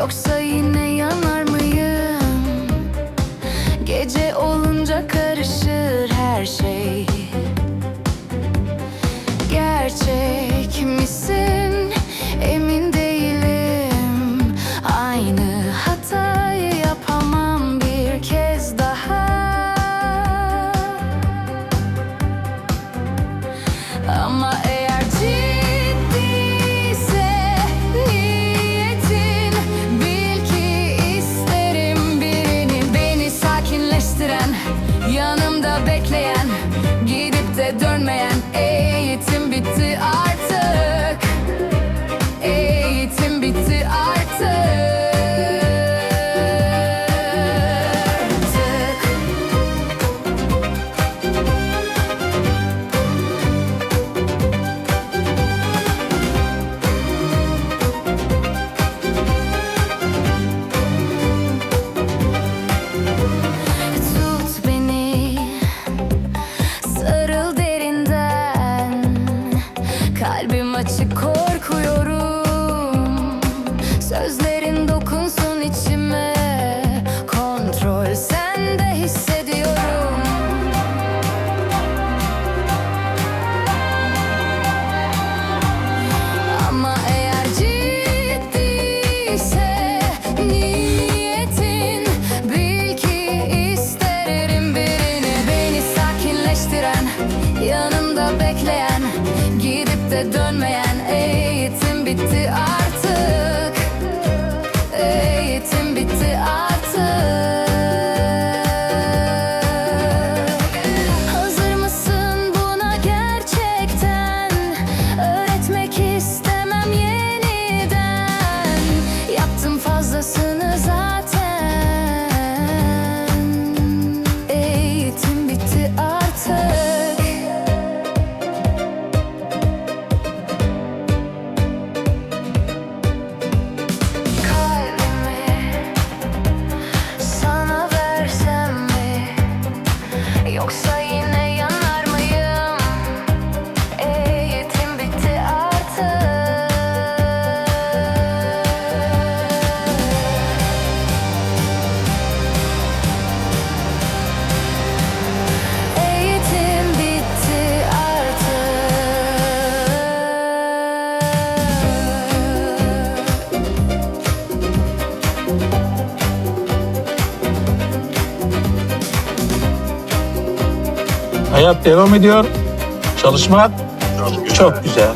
Yoksa yine yanar mıyım? Gece olunca karışır her şey Kontrol sende hissediyorum. Ama eğer ciddiyse niyetin Bil ki isterim birini. Beni sakinleştiren Yanımda bekleyen gidip de dönmeyen Yoksa yine Hayat devam ediyor. Çalışmak çok güzel.